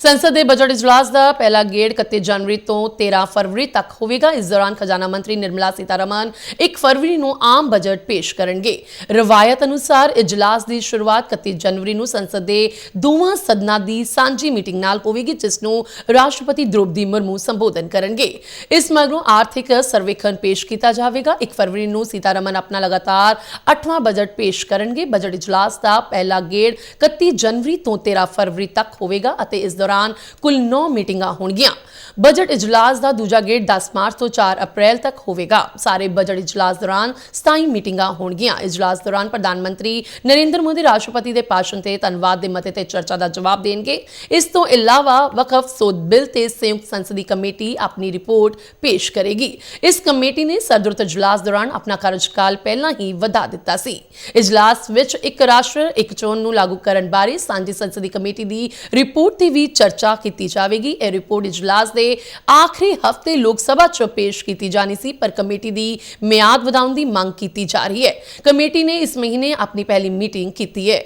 ਸੰਸਦ ਦੇ ਬਜਟ ਇਜਲਾਸ ਦਾ ਪਹਿਲਾ ਗੇੜ 31 ਜਨਵਰੀ ਤੋਂ 13 ਫਰਵਰੀ ਤੱਕ ਹੋਵੇਗਾ। ਇਸ ਦੌਰਾਨ ਖਜ਼ਾਨਾ ਮੰਤਰੀ ਨਿਰਮਲਾ ਸੀਤਾਰਮਨ 1 ਫਰਵਰੀ ਨੂੰ ਆਮ ਬਜਟ ਪੇਸ਼ ਕਰਨਗੇ। ਰਵਾਇਤ ਅਨੁਸਾਰ ਇਜਲਾਸ ਦੀ ਸ਼ੁਰੂਆਤ 31 ਜਨਵਰੀ ਨੂੰ ਸੰਸਦ ਦੇ ਦੋਵਾਂ ਸਦਨਾਂ ਦੀ ਸਾਂਝੀ ਮੀਟਿੰਗ ਨਾਲ ਹੋਵੇਗੀ, ਜਿਸ ਨੂੰ ਰਾਸ਼ਟਰਪਤੀ ਦ੍ਰੋਪਦੀ ਮੁਰਮੂ ਸੰਬੋਧਨ ਕਰਨਗੇ। ਇਸ ਮਗਰੋਂ ਆਰਥਿਕ ਸਰਵੇਖਣ ਪੇਸ਼ ਕੀਤਾ ਜਾਵੇਗਾ। 1 ਫਰਵਰੀ ਨੂੰ ਸੀਤਾਰਮਨ ਆਪਣਾ ਲਗਾਤਾਰ 8ਵਾਂ ਬਜਟ ਪੇਸ਼ ਕਰਨਗੇ। ਬਜਟ ਇਜਲਾਸ ਦਾ ਪਹਿਲਾ ਗੇੜ 31 ਜਨਵਰੀ ਤੋਂ 13 ਫਰਵਰੀ ਤੱਕ ਹੋਵੇਗਾ ਅਤੇ ਇਸ ਦੌਰਾਨ ਕੁੱਲ 9 ਮੀਟਿੰਗਾਂ ਹੋਣਗੀਆਂ। ਬਜਟ ਇਜਲਾਸ ਦਾ ਦੂਜਾ ਗੇੜ 10 ਮਾਰਚ ਤੋਂ 4 ਅਪ੍ਰੈਲ ਤੱਕ ਹੋਵੇਗਾ। ਸਾਰੇ ਬਜਟ ਇਜਲਾਸ ਦੌਰਾਨ 27 ਮੀਟਿੰਗਾਂ ਹੋਣਗੀਆਂ। ਇਜਲਾਸ ਦੌਰਾਨ ਪ੍ਰਧਾਨ ਮੰਤਰੀ ਨਰਿੰਦਰ ਮੋਦੀ, ਰਾਸ਼ਟਰਪਤੀ ਦੇ ਭਾਸ਼ਣ ਤੇ ਧੰਨਵਾਦ ਦੇ ਮਤੇ ਤੇ ਚਰਚਾ ਦਾ ਜਵਾਬ ਦੇਣਗੇ। ਇਸ ਤੋਂ ਇਲਾਵਾ ਵਕਫ ਸੋਧ ਬਿੱਲ ਤੇ ਸੰਯੁਕਤ ਸੰਸਦੀ ਕਮੇਟੀ ਆਪਣੀ ਰਿਪੋਰਟ ਪੇਸ਼ ਕਰੇਗੀ। ਇਸ ਕਮੇਟੀ ਨੇ ਸਰਦਰਤ ਇਜਲਾਸ ਦੌਰਾਨ ਆਪਣਾ ਕਾਰਜਕਾਲ ਪਹਿਲਾਂ ਹੀ ਵਧਾ ਦਿੱਤਾ ਸੀ। ਇਜਲਾਸ ਵਿੱਚ ਇੱਕ ਰਾਸ਼ਟਰ, ਇੱਕ ਚੋਣ ਨੂੰ ਲਾਗੂ ਕਰਨ ਬਾਰੇ ਸਾਂਝੀ ਸੰਸਦੀ ਕਮੇਟੀ ਦੀ ਰਿਪੋਰਟ ਤੇ ਵੀ ਚਰਚਾ ਕੀਤੀ ਜਾਵੇਗੀ ਇਹ ਰਿਪੋਰਟ ਇਜਲਾਸ ਦੇ ਆਖਰੀ ਹਫ਼ਤੇ ਲੋਕ ਸਭਾ 'ਚ ਪੇਸ਼ ਕੀਤੀ ਜਾਣੀ ਸੀ ਪਰ ਕਮੇਟੀ ਦੀ ਮਿਆਦ ਵਧਾਉਣ ਦੀ ਮੰਗ ਕੀਤੀ ਜਾ ਰਹੀ ਹੈ ਕਮੇਟੀ ਨੇ ਇਸ ਮਹੀਨੇ ਆਪਣੀ ਪਹਿਲੀ ਮੀਟਿੰਗ ਕੀਤੀ ਹੈ